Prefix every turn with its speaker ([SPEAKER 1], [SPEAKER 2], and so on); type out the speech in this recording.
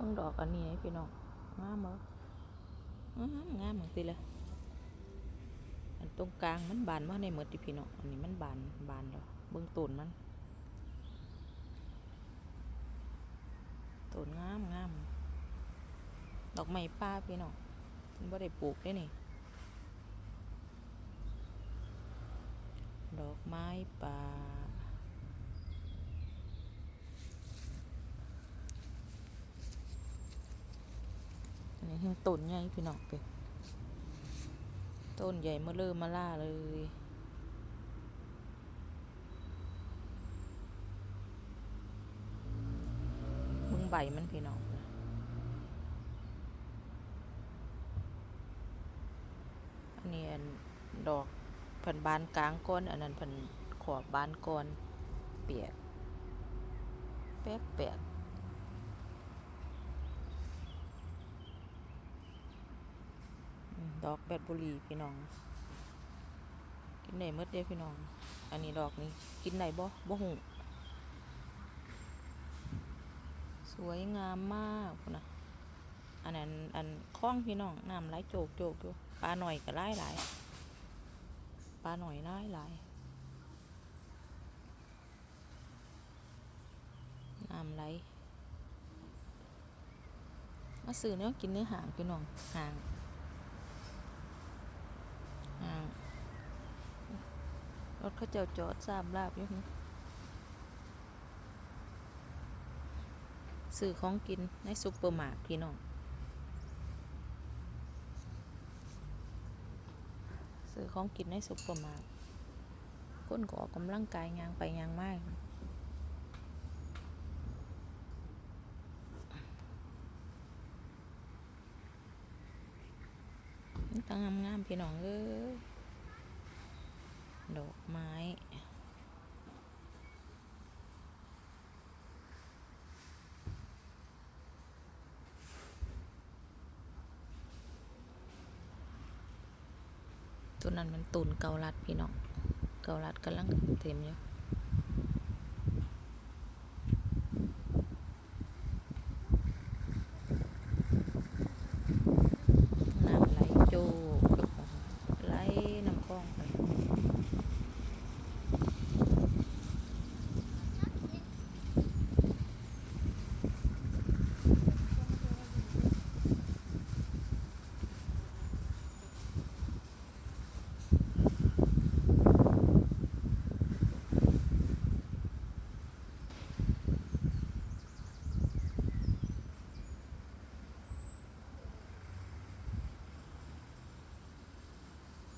[SPEAKER 1] บิ่งดอกอันนี้พี่น้องงามบ่งามงามจังซี่เลยอันตรงกลางมันบานมาในหมดติพี่น้องอันนี้มันบานบานแล้วเบิ่งต้นมันต้นงามงามดอกไม้ป่าพี่น้องเพิ่นบ่ได้ปลูกเด้นี่ดอกไม้ป่า อันนี้คือต้นใหญ่พี่น้องไปต้นใหญ่มาเริ่มมาล่าเลยมึงใบมันพี่น้องอันนี้ดอกเพันบานกลางก้อนอันนั้นเพันขอบบานก้อนเปียกแป๊กแปกอืม ดอกแบดบุรีพี่น้อง กินได้หมดเด้พี่น้อง อันนี้ดอกนี้กินได้บ่บ่หูสวยงามมากนะอันนั้นอันคล้องพี่น้องน้ำไหลโจกโจกอยู่ปลาหน่อยก็หลายหลายปลาหน่อยหลายหลายน้ำไหลมาซื้อเนื้อกินเนื้อหางพี่น้องหางหาง รถเขาเจ้าจอดสามลาบอยู่หึซื้อของกินในซุปเปอร์มาร์ทพี่น้องซื้อของกินในซุปเปอร์มาร์ทคนก็ออกกำลังกายยางไปยางมานี่ตั้งงามๆพี่น้องเอ้ยดอ ไม้ ตัวนั้นมันตุนเกาลัดพี่น้อง เกาลัดกำลังเต็มอยู่